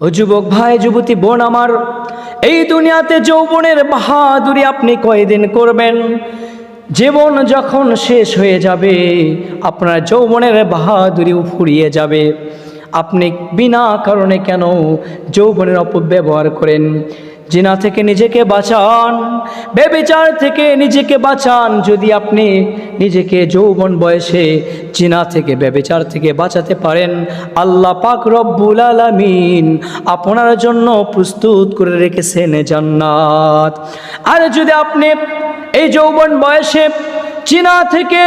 ও যুবক ভাই, যুবতী বোন আমার, এই দুনিয়াতে যৌবনের বাহাদুরি আপনি কয়দিন করবেন? জীবন যখন শেষ হয়ে যাবে, আপনার যৌবনের বাহাদুরিও ফুরিয়ে যাবে। আপনি বিনা কারণে কেন যৌবনের অপব্যবহার করেন? জিনা থেকে নিজেকে বাঁচান, বেবিচার থেকে নিজেকে বাঁচান। যদি আপনি নিজেকে যৌবন বয়সে জিনা থেকে, বেবিচার থেকে বাঁচাতে পারেন, আল্লাহ পাক রব্বুল আলামিন আপনার জন্য প্রস্তুত করে রেখেছেন জান্নাত। আর যদি আপনি এই যৌবন বয়সে চীনা থেকে,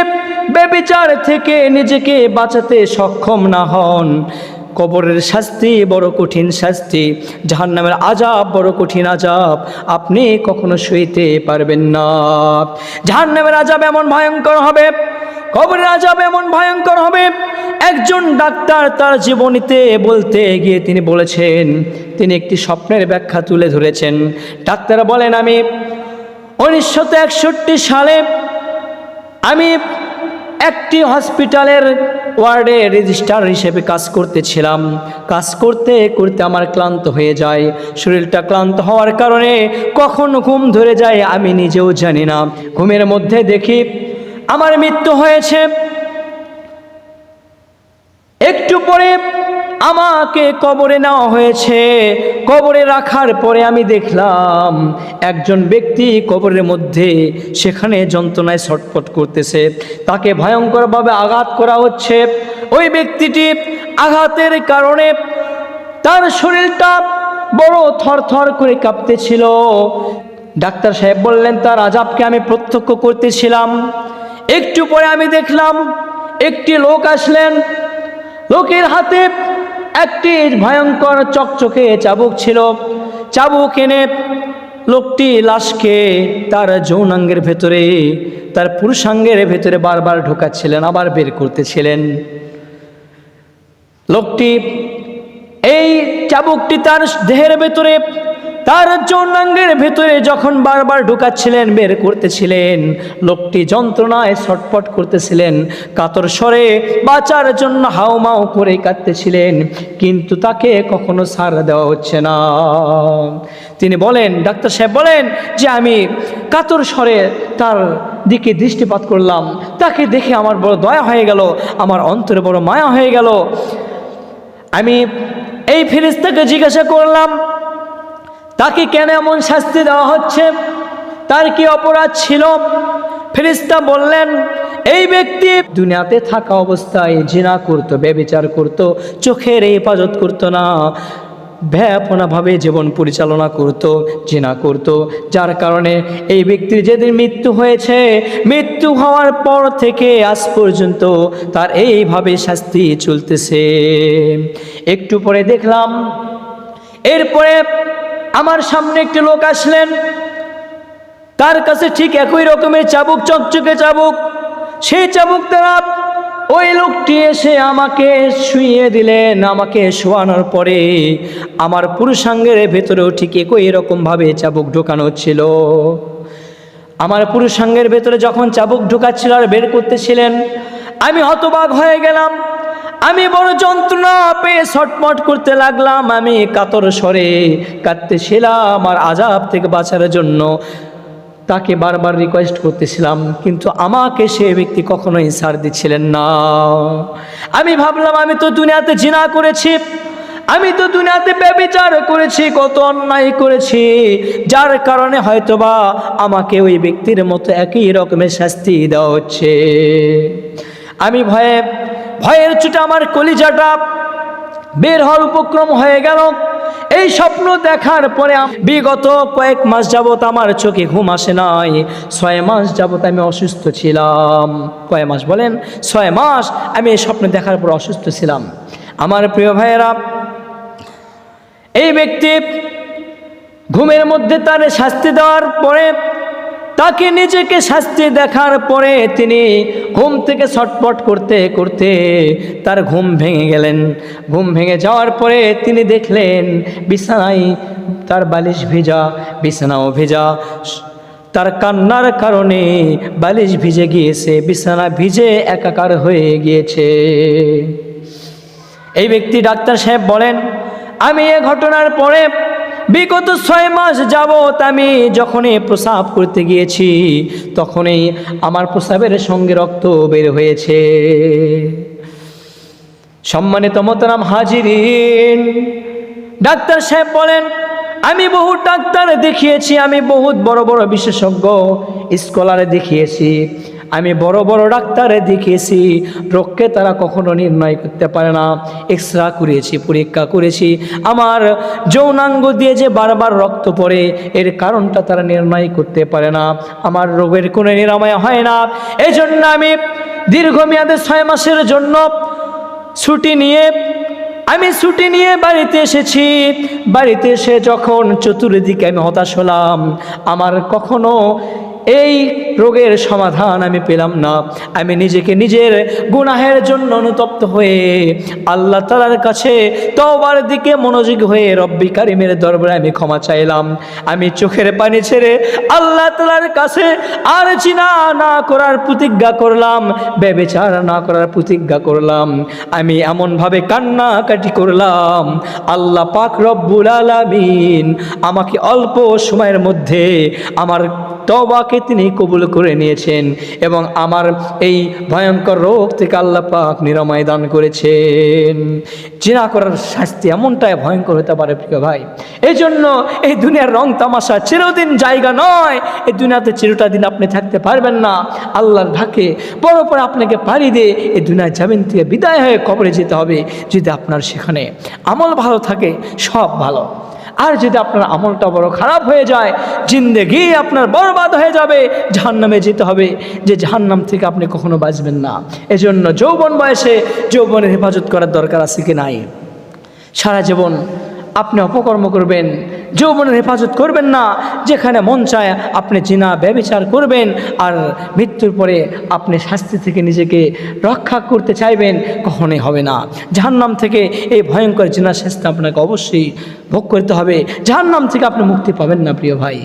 বেবিচার থেকে নিজেকে বাঁচাতে সক্ষম না হন কবরের শাস্তি বড় কঠিন শাস্তি, জাহান্নামের আজাব বড় কঠিন আজাব আপনি কখনো সইতে পারবেন না। জাহান্নামের আজাব এমন ভয়ঙ্কর হবে, কবরের আজাব এমন ভয়ঙ্কর হবে, একজন ডাক্তার তার জীবনীতে বলতে গিয়ে তিনি বলেছেন, তিনি একটি স্বপ্নের ব্যাখ্যা তুলে ধরেছেন। ডাক্তার বলেন, আমি উনিশশো একষট্টি সালে আমি একটি হসপিটালের ওয়ার্ডে রেজিস্টার হিসেবে কাজ করতেছিলাম। কাজ করতে করতে আমার ক্লান্ত হয়ে যায়। শরীরটা ক্লান্ত হওয়ার কারণে কখন ঘুম ধরে যায় আমি নিজেও জানি না। ঘুমের মধ্যে দেখি আমার মৃত্যু হয়েছে। একটু পরে আমাকে কবরে নেওয়া হয়েছে। কবরে রাখার পরে আমি দেখলাম একজন ব্যক্তি কবরের মধ্যে সেখানে যন্ত্রণায় ছটফট করতেছে। তাকে ভয়ঙ্করভাবে আঘাত করা হচ্ছে। ওই ব্যক্তিটি আঘাতের কারণে তার শরীরটা বড় থরথর করে কাঁপতেছিল। ডাক্তার সাহেব বললেন, তার আজাবকে আমি প্রত্যক্ষ করতেছিলাম। একটু পরে আমি দেখলাম একটি লোক আসলেন। লোকের হাতে একটি ভয়ঙ্কর চকচকে চাবুক ছিল। চাবুক এনে লোকটি লাশকে তার যৌনাঙ্গের ভেতরে, তার পুরুষাঙ্গের ভেতরে বারবার ঢোকাচ্ছিলেন, আবার বের করতেছিলেন। লোকটি, এই চাবুকটি তার দেহের ভেতরে তার যৌনাঙ্গের ভেতরে যখন বারবার ঢুকাচ্ছিলেন, বের করতেছিলেন, লোকটি যন্ত্রণায় ছটপট করতেছিলেন, কাতর স্বরে বাঁচার জন্য হাউমাউ করে কাঁদতেছিলেন, কিন্তু তাকে কখনো সার দেওয়া হচ্ছে না। তিনি বলেন, ডাক্তার সাহেব বলেন যে আমি কাতর স্বরে তার দিকে দৃষ্টিপাত করলাম। তাকে দেখে আমার বড় দয়া হয়ে গেল, আমার অন্তরে বড় মায়া হয়ে গেল। আমি এই ফিরিস্তাকে জিজ্ঞাসা করলাম তাকে কেন এমন শাস্তি দেওয়া হচ্ছে? তার কি অপরাধ ছিল? ফেরিস্তা বললেন, এই ব্যক্তি দুনিয়াতে থাকা অবস্থায় জিনা করতো, ব্যবিচার করতো, চোখের হেফাজত করতো না। ভ্যাপনাভাবে জীবন পরিচালনা করত, জিনা করত। যার কারণে এই ব্যক্তির যেদিন মৃত্যু হয়েছে, মৃত্যু হওয়ার পর থেকে আজ পর্যন্ত তার এইভাবে শাস্তি চলতেছে। একটু পরে দেখলাম, এরপরে আমার সামনে একটি লোক আসলেন। তার কাছে ঠিক একই রকমের চাবুক, চকচকে চাবুক। সেই চাবুক তারা ওই লোকটি এসে আমাকে শুইয়ে দিলেন, আমাকে শোয়ানোর পরে। আমার পুরুষাঙ্গের ভেতরেও ঠিক একই রকমভাবে চাবুক ঢোকানো ছিল। আমার পুরুষাঙ্গের ভেতরে যখন চাবুক ঢোকাচ্ছিল আর বের করতেছিলেন, আমি হতবাক হয়ে গেলাম। আমি বড় যন্ত্রণা পেয়ে ছটমট করতে লাগলাম, আমি কাতর স্বরে কাঁদতেছিলাম আর আজাব থেকে বাঁচার জন্য তাকে বারবার রিকোয়েস্ট করতেছিলাম, কিন্তু আমাকে সে ব্যক্তি কখনোই সার দিচ্ছিলেন না। আমি ভাবলাম, আমি তো দুনিয়াতে জিনা করেছি, আমি তো দুনিয়াতে ব্যবিচার করেছি, কত অন্যায় করেছি, যার কারণে হয়তোবা আমাকে ওই ব্যক্তির মতো একই রকমের শাস্তি দেওয়া হচ্ছে। আমি ভয়ে ভয়ের চুটে আমার কলিজাটা বের হওয়ার উপক্রম হয়ে গেল। এই স্বপ্ন দেখার পরে বিগত কয়েক মাস যাবত আমার চোখে ঘুম আসে নাই। ছয় মাস যাবত আমি অসুস্থ ছিলাম। কয় মাস বলেন? ছয় মাস আমি এই স্বপ্ন দেখার পর অসুস্থ ছিলাম। আমার প্রিয় ভাইয়েরা, এই ব্যক্তি ঘুমের মধ্যে তার শাস্তি দেওয়ার পরে তাকে নিজেকে শাস্তি দেখার পরে তিনি ঘুম থেকে ছটপট করতে করতে তার ঘুম ভেঙে গেলেন। ঘুম ভেঙে যাওয়ার পরে তিনি দেখলেন, বিছানায় তার বালিশ ভেজা, বিছানাও ভেজা। তার কান্নার কারণে বালিশ ভিজে গিয়েছে, বিছানা ভিজে একাকার হয়ে গিয়েছে। এই ব্যক্তি ডাক্তার সাহেব বলেন, আমি এ ঘটনার পরে বিগত ছয় মাস যাবৎ আমি যখনই প্রসাব করতে গিয়েছি, তখনই আমার প্রসাবের সঙ্গে রক্ত বের হয়েছে। সম্মানিত মতরাম হাজিরিন, ডাক্তার সাহেব বলেন, আমি বহু ডাক্তার দেখিয়েছি, আমি বহুত বড় বড় বিশেষজ্ঞ স্কলারে দেখিয়েছি। আমি বড় বড় ডাক্তারে দেখিয়েছি। রোগকে তারা কখনো নির্ণয় করতে পারে না। এক্সরা করেছি, পরীক্ষা করেছি। আমার যৌনাঙ্গ দিয়ে যে বারবার রক্ত পড়ে, এর কারণটা তারা নির্ণয় করতে পারে না। আমার রোগের কোনো নিরাময় হয় না। এই জন্য আমি দীর্ঘমেয়াদে ছয় মাসের জন্য ছুটি নিয়ে, আমি ছুটি নিয়ে বাড়িতে এসেছি। বাড়িতে এসে যখন চতুর্দিকে আমি হতাশ হলাম, আমার কখনো এই রোগের সমাধান আমি পেলাম না। আমি নিজেকে নিজের গুনাহের জন্য অনুতপ্ত হয়ে আল্লাহ তালার কাছে তবার দিকে মনোযোগ হয়ে রব্বি কারিমের দরবারে আমি ক্ষমা চাইলাম। আমি চোখের পানি ছেড়ে আল্লাহ তালার কাছে আর চিনা না করার প্রতিজ্ঞা করলাম, ব্যবেচার না করার প্রতিজ্ঞা করলাম। আমি এমনভাবে কান্নাকাটি করলাম, আল্লাহ পাক রব্বুল আলামিন আমাকে অল্প সময়ের মধ্যে আমার তবাকে তিনি কবুল করে নিয়েছেন এবং আমার এই ভয়ঙ্কর রোগ থেকে আল্লাহ পাক নিরাময় দান করেছেন। জিনা করার শাস্তি এমনটাই ভয়ঙ্কর হতে পারে, প্রিয় ভাই। এই জন্য এই দুনিয়ার রং তামাশা চিরদিন জায়গা নয়। এই দুনিয়াতে চিরটা দিন আপনি থাকতে পারবেন না। আল্লাহর ঢাকে পর পর আপনাকে পাড়ি দিয়ে এই দুনিয়ার জামিন থেকে বিদায় হয়ে কবরে যেতে হবে, যদি আপনার সেখানে আমল ভালো থাকে, সব ভালো। আর যদি আপনার আমলটা বড় খারাপ হয়ে যায়, জিন্দেগি আপনার বরবাদ হয়ে যাবে, জাহান্নামে যেতে হবে, যে জাহান্নাম থেকে আপনি কখনো বাঁচবেন না। এজন্য যৌবন বয়সে যৌবনের হেফাজত করার দরকার আছে কি নাই? সারা জীবন আপনি অপকর্ম করবেন, যৌবনের হেফাজত করবেন না, যেখানে মন চায় আপনি চিনা ব্যবচার করবেন, আর মৃত্যুর পরে আপনি শাস্তি থেকে নিজেকে রক্ষা করতে চাইবেন, কখনোই হবে না। জাহান্নাম থেকে এই ভয়ঙ্কর জিনা শাস্তি আপনাকে অবশ্যই ভোগ করতে হবে। জাহান্নাম থেকে আপনি মুক্তি পাবেন না, প্রিয় ভাই।